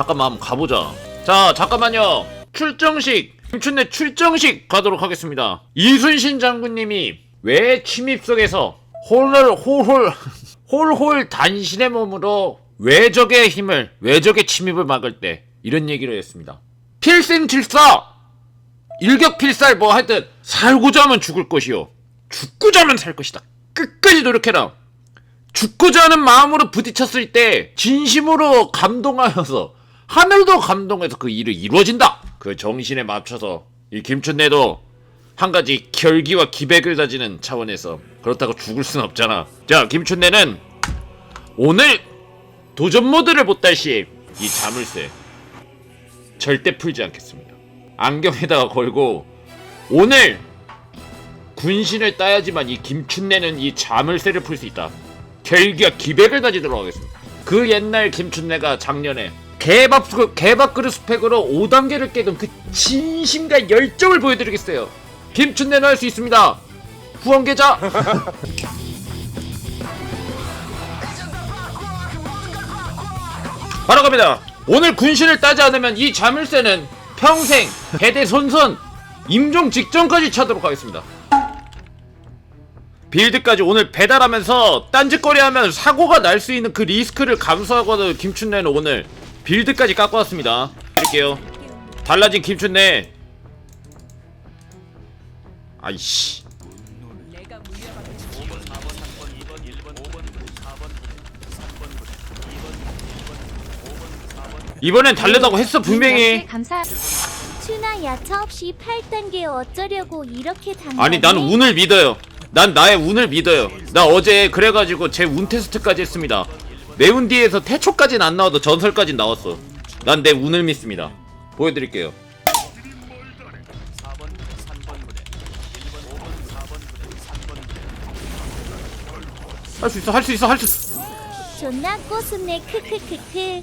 잠깐만 한번 가보자. 자 잠깐만요. 출정식 김춘내 출정식 가도록 하겠습니다. 이순신 장군님이 왜 침입 속에서 홀을 홀홀 홀홀 단신의 몸으로 외적의 힘을 외적의 침입을 막을 때 이런 얘기를 했습니다. 필생질사 일격필살 뭐 하여튼 살고자 하면 죽을 것이요 죽고자 하면 살 것이다. 끝까지 노력해라. 죽고자 하는 마음으로 부딪혔을 때 진심으로 감동하여서 하늘도 감동해서 그 일을 이루어진다. 그 정신에 맞춰서 이 김춘내도 한 가지 결기와 기백을 다지는 차원에서 그렇다고 죽을 순 없잖아. 자, 김춘내는 오늘 도전 모드를 못달 시이 자물쇠 절대 풀지 않겠습니다. 안경에다가 걸고 오늘 군신을 따야지만 이 김춘내는 이 자물쇠를 풀 수 있다. 결기와 기백을 다지도록 하겠습니다. 그 옛날 김춘내가 작년에 개밥 개밥 그릇 스펙으로 5단계를 깨던 그 진심과 열정을 보여드리겠어요. 김춘내는 할 수 있습니다. 후원 계좌. 바로 갑니다. 오늘 군신을 따지 않으면 이 자물쇠는 평생 대대 손손 임종 직전까지 차도록 하겠습니다. 빌드까지 오늘 배달하면서 딴짓거리하면 사고가 날 수 있는 그 리스크를 감수하고도 김춘내는 오늘 빌드까지 깎고 왔습니다. 드릴게요. 달라진 김춘내. 아이씨. 이번엔 달래다고 했어 분명히. 감사. 춘아 야차 없이 8단계 어쩌려고 이렇게 당겨? 아니 난 운을 믿어요. 난 나의 운을 믿어요. 나 어제 그래가지고 제 운 테스트까지 했습니다. 내운 뒤에서 태초까지는 안 나와도 전설까지 나왔어. 난 내 운을 믿습니다. 보여드릴게요. 할 수 있어, 할 수 있어, 할수 있어. 존나 꼬순내 크크크크.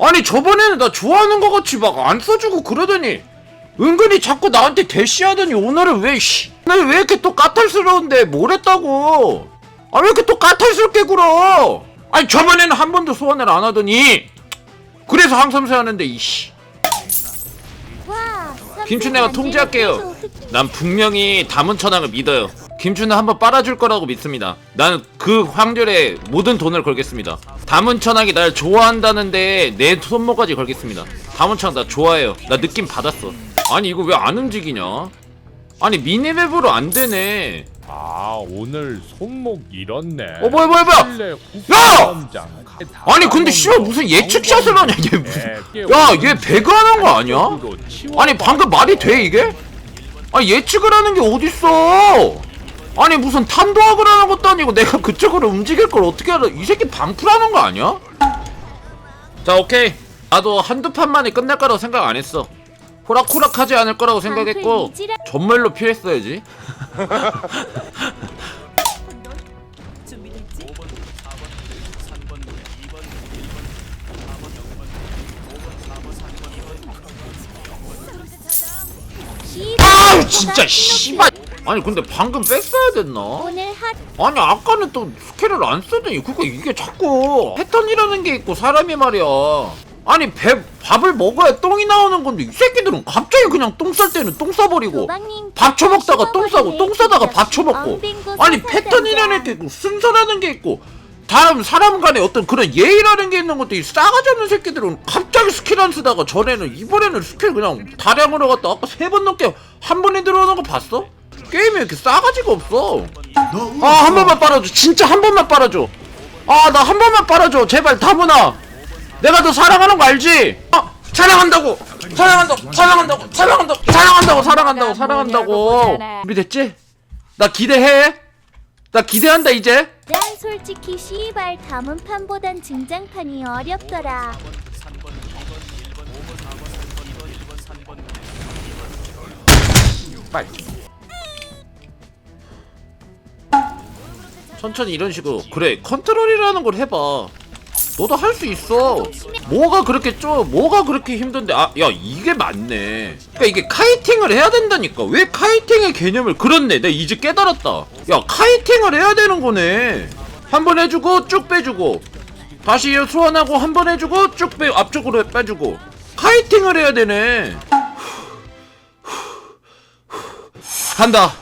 아니 저번에는 나 좋아하는 거 같이 막 안 써주고 그러더니 은근히 자꾸 나한테 대시하더니 오늘은 왜 씨, 오늘 왜 이렇게 또 까탈스러운데 뭘 했다고? 아 왜 이렇게 또 까탈스럽게 굴어? 아니 저번에는 한 번도 소환을 안 하더니 그래서 항섬세 하는데 이씨. 와. 김춘애가 통제할게요. 난 분명히 담은천왕을 믿어요. 김춘애 한번 빨아줄 거라고 믿습니다. 나는 그 확률에 모든 돈을 걸겠습니다. 담은천왕이 날 좋아한다는데 내 손모가지 걸겠습니다. 담은천왕 나 좋아해요. 나 느낌 받았어. 아니 이거 왜 안 움직이냐? 아니 미니맵으로 안 되네. 아 오늘 손목 잃었네. 어 뭐야 뭐야 뭐야? 실내! 국감장 아니 근데 씨발 무슨 예측샷을 하냐 얘 무슨? 야얘 배그 하는 거 아니야? 아니 방금 말이 돼 이게? 아니 예측을 하는 게 어딨어? 아니 무슨 탄도학을 하는 것도 아니고 내가 그쪽으로 움직일 걸 어떻게 알아? 이 새끼 방풀하는 거 아니야? 자 오케이 나도 한두 판 만에 끝날 거라고 생각 안 했어 호락호락하지 않을 거라고 생각했고 전멸로 피했어야지. 아우 진짜 씨발. 아니 근데 방금 뺐어야 됐나? 아니 아까는 또 스킬을 안 쓰더니 그거 이게 자꾸 패턴이라는 게 있고 사람이 말이야 아니 배, 밥을 먹어야 똥이 나오는 건데 이 새끼들은 갑자기 그냥 똥 쌀 때는 똥 싸버리고 밥 처먹다가 똥 싸고 똥 싸다가. 밥 처먹고 아니. 패턴이라는 게 있고 순서라는 게 있고 다음 사람 간에 어떤 그런 예의라는 게 있는 것도 이 싸가지 없는 새끼들은 갑자기 스킬 안 쓰다가 전에는 이번에는 스킬 그냥 다량으로 갔다 아까 세 번 넘게 한 번에 들어오는 거 봤어? 게임에 이렇게 싸가지가 없어 아 한 번만 빨아줘 진짜 한 번만 빨아줘 아 나 한 번만 빨아줘 제발 다문아 내가 너 사랑하는 거 알지? 어? 사랑한다고. 사랑한다고 사랑한다고 사랑한다고 사랑한다고 사랑한다고 사랑한다고. 준비됐지? 나 기대해. 나 기대한다 이제. 난 솔직히 씨발 담은판보단 증장판이 어렵더라. 빨리. 천천히 이런 식으로. 그래 컨트롤이라는 걸 해봐 너도 할 수 있어. 뭐가 그렇게 좀 뭐가 그렇게 힘든데? 아 야 이게 맞네. 그러니까 이게 카이팅을 해야 된다니까. 왜 카이팅의 개념을 그렇네? 내가 이제 깨달았다. 야 카이팅을 해야 되는 거네. 한 번 해주고 쭉 빼주고. 다시 소환하고 한 번 해주고 쭉 빼 앞쪽으로 빼주고. 카이팅을 해야 되네. 간다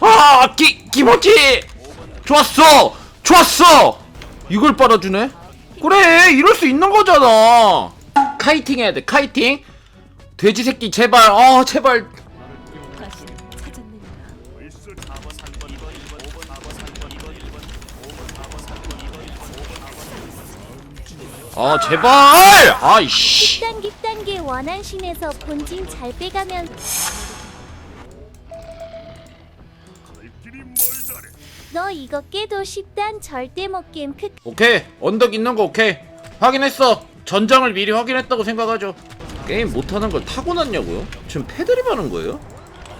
아 기, 기모치 좋았어 좋았어 이걸 빨아주네 그래 이럴 수 있는 거잖아 카이팅 해야 돼 카이팅 돼지 새끼 제발. 아 제발. 아 제발. 아이씨. 10단계 단계 원한 신에서 본진 잘 빼가면 너 이거 깨도 10단 절대 못 게임 크. 오케이. 언덕 있는 거 오케이. 확인했어. 전장을 미리 확인했다고 생각하죠 게임 못하는 걸 타고났냐고요? 지금 패드립 하는 거예요?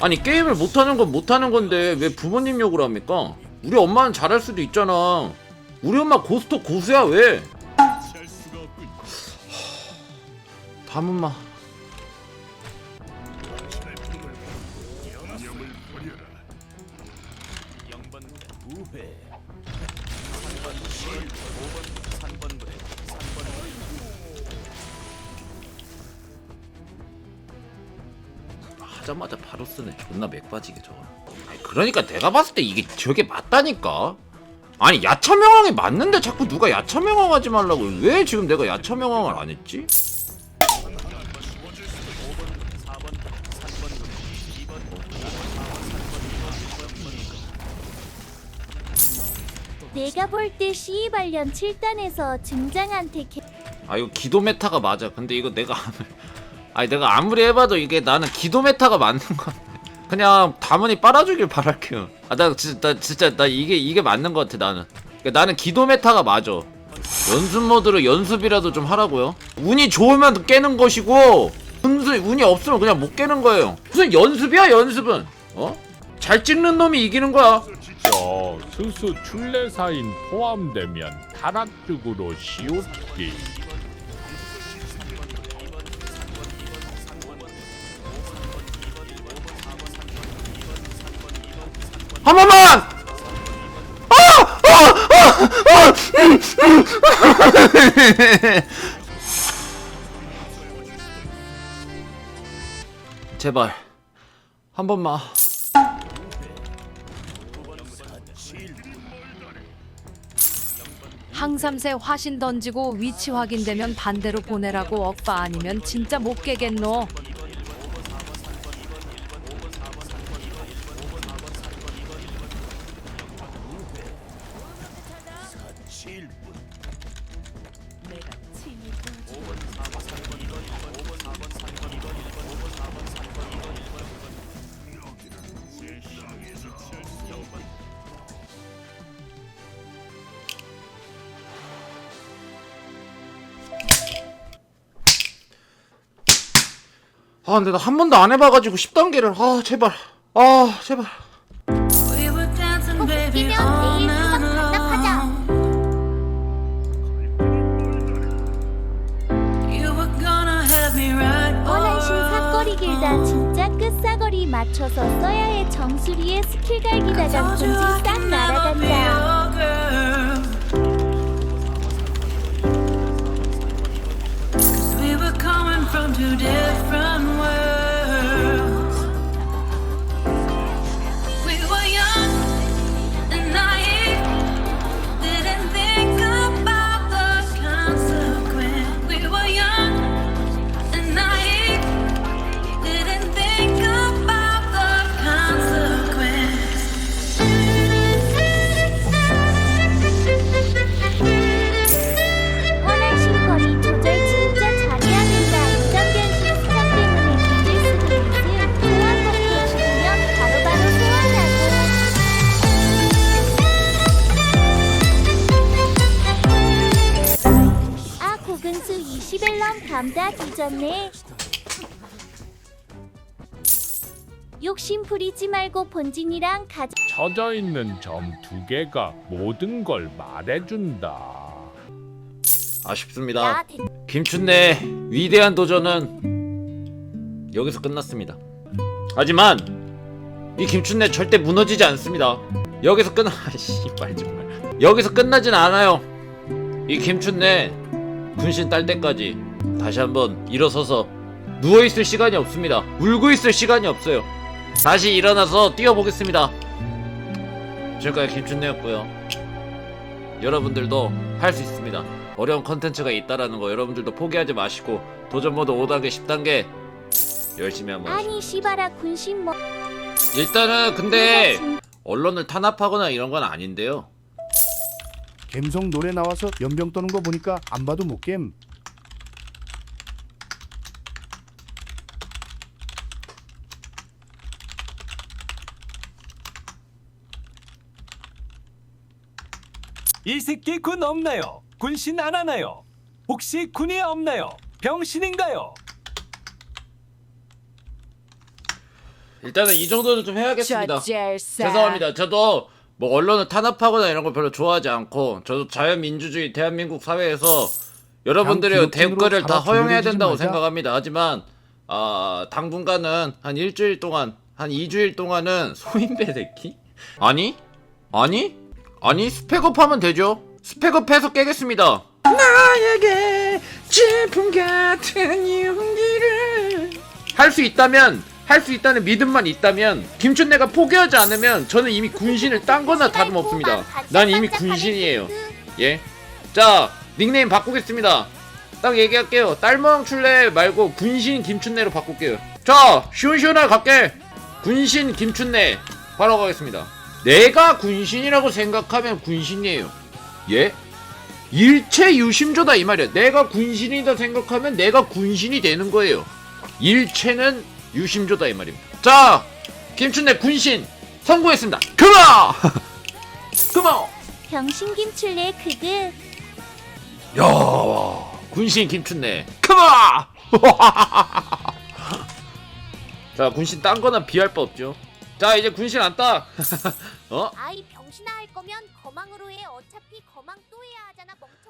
아니 게임을 못하는 건 못하는 건데 왜 부모님 욕을 합니까? 우리 엄마는 잘할 수도 있잖아 우리 엄마 고스톱 고수야 왜? 담은마 하자마자 바로 쓰네. 존나 맥빠지게 저거. 아니 그러니까 내가 봤을 때 이게 저게 맞다니까? 아니 야차명왕이 맞는데 자꾸 누가 야차명왕 하지 말라고 왜 지금 내가 야차명왕을 안 했지? 내가 볼 때 시이발련 7단에서 증장한테 개... 아 이거 기도 메타가 맞아. 근데 이거 내가 아니 내가 아무리 해봐도 이게 나는 기도 메타가 맞는 거 같아. 그냥 다문이 빨아주길 바랄게요. 아나 진짜 나 진짜 나 이게 이게 맞는 거 같아 나는. 그러니까 나는 기도 메타가 맞아. 연습 모드로 연습이라도 좀 하라고요? 운이 좋으면 깨는 것이고 운수 운이 없으면 그냥 못 깨는 거예요. 무슨 연습이야 연습은? 어? 잘 찍는 놈이 이기는 거야. 저 스스 출레사인 포함되면 타락죽으로 시오ski 제발 한 번만 항삼세 화신 던지고 위치 확인되면 반대로 보내라고 억바 아니면 진짜 못 깨겠노. 아 근데 나 한 번도 안 해봐가지고 10단계를. 아 제발. 아 제발 끝사거리 맞춰서 써야 해 정수리에 스킬 갈기다가 본진 싹 날아간다 근수 20일럼 감다 뒤졌네. 욕심 부리지 말고 본진이랑 가자. 쳐져 있는 점 두 개가 모든 걸 말해준다. 아쉽습니다. 김춘의 위대한 도전은 여기서 끝났습니다. 하지만 이 김춘내 절대 무너지지 않습니다. 여기서 끝나 아, 씨발 정말 여기서 끝나진 않아요. 이 김춘내 군신 딸 때까지 다시 한번 일어서서 누워 있을 시간이 없습니다. 울고 있을 시간이 없어요. 다시 일어나서 뛰어보겠습니다. 지금까지 김춘내였고요. 여러분들도 할 수 있습니다. 어려운 컨텐츠가 있다라는 거 여러분들도 포기하지 마시고 도전 모드 5단계 10단계 열심히 한번. 아니 씨바라 군신 뭐. 일단은 근데 언론을 탄압하거나 이런 건 아닌데요. 갬성 노래 나와서 연병 떠는 거 보니까 안 봐도 못 겜. 이 새끼 군 없나요? 군신 안 하나요? 혹시 군이 없나요? 병신인가요? 일단은 이 정도는 좀 해야겠습니다. 죄송합니다. 죄송합니다. 저도 뭐 언론을 탄압하거나 이런 거 별로 좋아하지 않고 저도 자유민주주의 대한민국 사회에서 여러분들의 대우를 다 허용해야 된다고 말자. 생각합니다. 하지만 아 당분간은 한 일주일 동안 한 2주일 동안은 소인배 새끼? 아니? 아니? 아니 스펙업 하면 되죠. 스펙업 해서 깨겠습니다. 나에게 질풍 같은 용기를 할 수 있다면 할 수 있다는 믿음만 있다면 김춘내가 포기하지 않으면 저는 이미 군신을 딴 거나 다름없습니다. 난 이미 군신이에요. 예. 자, 닉네임 바꾸겠습니다. 딱 얘기할게요. 딸모형 출래 말고 군신 김춘내로 바꿀게요. 자, 시원시원하게 갈게. 군신 김춘내 바로 가겠습니다. 내가 군신이라고 생각하면 군신이에요. 예? 일체 유심조다 이 말이야. 내가 군신이다 생각하면 내가 군신이 되는 거예요. 일체는 유심조다 이 말입니다. 자, 김춘내 군신 성공했습니다. 그만! 그만! 병신 김출래 그그 야, 군신 김춘내. 그만! 자, 군신 딴 거나 비할 바 없죠. 자, 이제 군신 안 따. 어? 아이 병신아 할 거면 거망으로 해 어차피 거망 또 해야 하잖아 멍청아